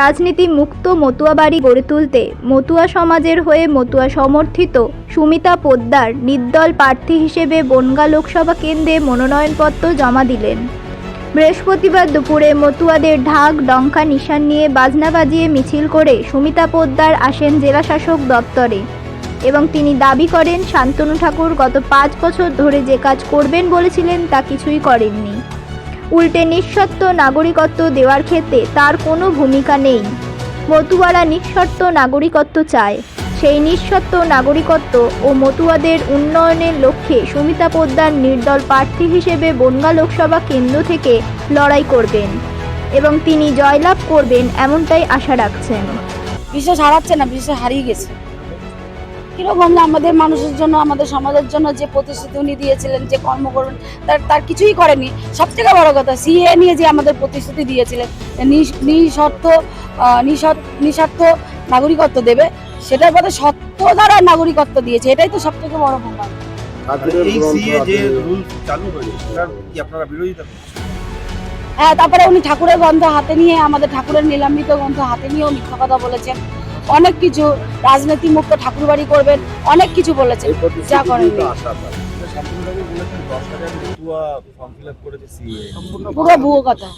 রাজনীতি মুক্ত মতুয়া বাড়ি গড়ে তুলতে মতুয়া সমাজের হয়ে মতুয়া সমর্থিত সুমিতা পোদ্দার নির্দল প্রার্থী হিসেবে বনগা লোকসভা কেন্দ্রে মনোনয়নপত্র জমা দিলেন। বৃহস্পতিবার দুপুরে মতুয়াদের ঢাক, ডঙ্কা, নিশান নিয়ে বাজনা বাজিয়ে মিছিল করে সুমিতা পোদ্দার আসেন জেলাশাসক দপ্তরে এবং তিনি দাবি করেন, শান্তনু ঠাকুর গত পাঁচ বছর ধরে যে কাজ করবেন বলেছিলেন তা কিছুই করেননি। উল্টে নাগরিকত্ব দেওয়ার ক্ষেত্রে তার কোনো ভূমিকা নেই। মতুয়ারা নিঃশর্ত নাগরিকত্ব চায়। সেই নিঃশর্ত নাগরিকত্ব ও মতুয়াদের উন্নয়নের লক্ষ্যে সুমিতা পোদ্দার নির্দল প্রার্থী হিসেবে বনগা লোকসভা কেন্দ্র থেকে লড়াই করবেন এবং তিনি জয়লাভ করবেন এমনটাই আশা রাখছেন। বিশ্বাস হারাচ্ছে না, বিশ্বাস হারিয়ে গেছে। কীরকম না আমাদের মানুষের জন্য আমাদের সমাজের জন্য যে প্রতিশ্রুতি উনি দিয়েছিলেন যে কর্ম করবেন তার তার কিছুই করেনি সব থেকে বড় কথা সিএ নিয়ে যে আমাদের প্রতিশ্রুতি দিয়েছিলেন নিঃ- নিঃশর্ত আহ, নিঃশর্ত নিঃস্বার্থ নাগরিকত্ব দেবে সেটার পথে সত্য দ্বারা নাগরিকত্ব দিয়েছে এটাই তো সব থেকে বড় প্রমাণ। এই সিএ যে রুল চালু হয়েছে সেটার কি আপনারা বিরোধিতা করছেন? হ্যাঁ তারপরে উনি ঠাকুরের গ্রন্থ হাতে নিয়ে আমাদের ঠাকুরের নিলাম্বিত গ্রন্থ হাতে নিয়েও মিথ্যা কথা বলেছেন। অনেক কিছু রাজনীতি মুক্ত ঠাকুর বাড়ি করবেন অনেক কিছু বলেছেন। যা করেছে সিএ পুরো ভুয়ো কথা।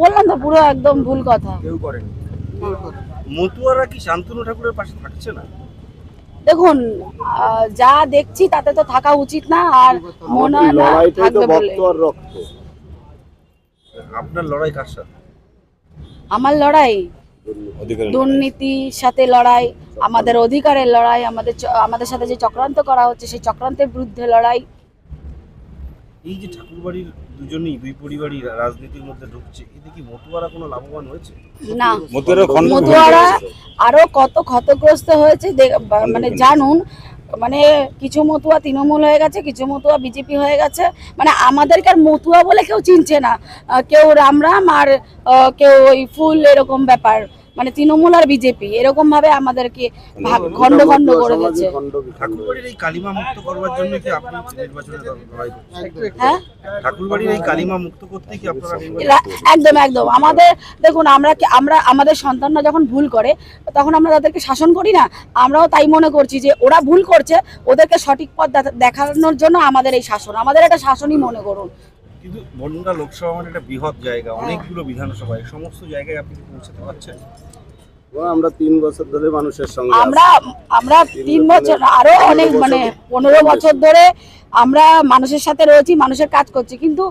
বললাম তো পুরো একদম ভুল কথা। কেউ মতুয়ারা কি শান্তনু ঠাকুরের পাশে থাকছে না? দেখুন যা দেখছি তাতে তো থাকা উচিত না আর মনে হয় না থাকবে বলে। আপনার লড়াই কার সাথে? আমার লড়াই দুর্নীতির সাথে লড়াই আমাদের অধিকারের লড়াই আমাদের আমাদের সাথে যে চক্রান্ত করা হচ্ছে সেই চক্রান্তের বিরুদ্ধে লড়াই। এই যে ঠাকুরবাড়ির দুজনেই দুই পরিবারই রাজনীতির মধ্যে ঢুকছে এতে কি মতুয়ারা কোনো লাভবান হয়েছে? না। মতুয়ারা আরও কত ক্ষতগ্রস্ত হয়েছে মানে জানুন মানে কিছু মতুয়া তৃণমূল হয়ে গেছে কিছু মতুয়া বিজেপি হয়ে গেছে মানে আমাদেরকে আর মতুয়া বলে কেউ চিনছে না। কেউ রাম রাম আর কেউ ওই ফুল এরকম ব্যাপার। মানে তৃণমূল আর বিজেপি এরকম ভাবে আমাদেরকে ভাগ খণ্ড খণ্ড করে দিয়েছে ঠাকুরবাড়ির এই কালিমা মুক্ত করবার জন্য কি আপনি নির্বাচনে লড়াই করছেন? হ্যাঁ? ঠাকুরবাড়ির এই কালিমা মুক্ত করতে কি আপনারা একদম একদম। আমাদের দেখুন আমরা কি আমরা আমাদের সন্তানরা যখন ভুল করে তখন আমরা তাদেরকে শাসন করি না? আমরাও তাই মনে করছি যে ওরা ভুল করছে ওদেরকে সঠিক পথ দেখানোর জন্য আমাদের এই শাসন। আমাদের একটা শাসনই মনে করুন। কিন্তু বনগা লোকসভা মানে একটা বৃহৎ জায়গা অনেকগুলো বিধানসভা এই সমস্ত জায়গায় আপনি কি পৌঁছাতে পারছেন? আমরা তিন বছর ধরে মানুষের সঙ্গে আমরা আমরা তিন বছর আরও অনেক মানে পনেরো বছর ধরে আমরা মানুষের সাথে রয়েছি মানুষের কাজ করছি কিন্তু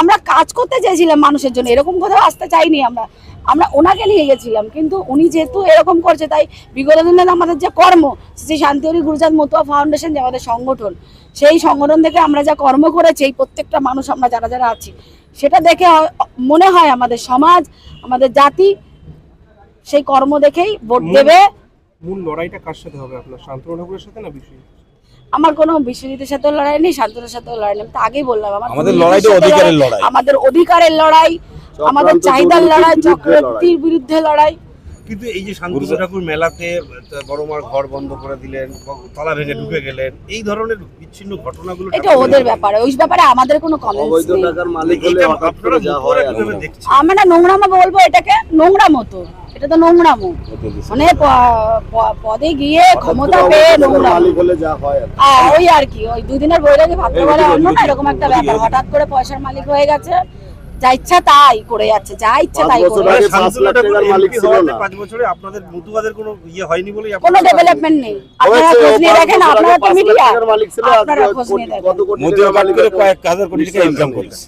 আমরা কাজ করতে চাইছিলাম মানুষের জন্য এরকম কোথাও আসতে চাইনি আমরা। আমরা ওনাকে নিয়ে গেছিলাম কিন্তু উনি যেহেতু এরকম করছে তাই বিগত দিনে আমাদের যে কর্ম শ্রী শান্তিহরি গুরুজাত মতুয়া ফাউন্ডেশন যে আমাদের সংগঠন সেই সংগঠন থেকে আমরা যা কর্ম করেছি এই প্রত্যেকটা মানুষ আমরা যারা যারা আছি সেটা দেখে মনে হয় আমাদের সমাজ আমাদের জাতি সেই কর্ম দেখেই ভোট দেবে। মূল লড়াইটা কার সাথে হবে আপনার? শান্তনু ঠাকুরের সাথে না বিশ্বজিৎ আমার কোনো বিশ্বজিতের সাথে লড়াই নেই শান্তনুর সাথে লড়াই নেই। তো আগেই বললাম আমাদের লড়াইটা অধিকারের লড়াই আমাদের অধিকারের লড়াই আমাদের চাহিদার লড়াই দুর্নীতির বিরুদ্ধে লড়াই। কিন্তু এই যে শান্তনু ঠাকুর মেলাতে বড়মার ঘর বন্ধ করে দিলেন তলা ভেঙে ঢুকে গেলেন এই ধরনের বিচ্ছিন্ন ঘটনাগুলো এটা ওদের ব্যাপারে ওই ব্যাপারে আমাদের কোনো কমেন্টস অবৈধ নেই। আমরা নোংরামো বলব এটাকে নোংরা মতো। এটা তো নোংরামো মানে পদে গিয়ে ক্ষমতা পেয়ে নোংরা হয়। ওই আর কি ওই দুদিনের বৈরাগে ভাবতে পারে অন্য না? এরকম একটা ব্যাপার। হঠাৎ করে পয়সার মালিক হয়ে গেছে। যা ইচ্ছা তাই করে যাচ্ছে যা ইচ্ছা তাই করে কোনো ইয়ে হয়নি বলেই কোনো আপনারা- ডেভেলপমেন্ট নেই। আপনারা খোঁজ নিয়ে দেখেন আপনারা তো মিডিয়া আপনারা খোঁজ নিয়ে দেখেন। হাজার কোটি টাকা ইনকাম করছে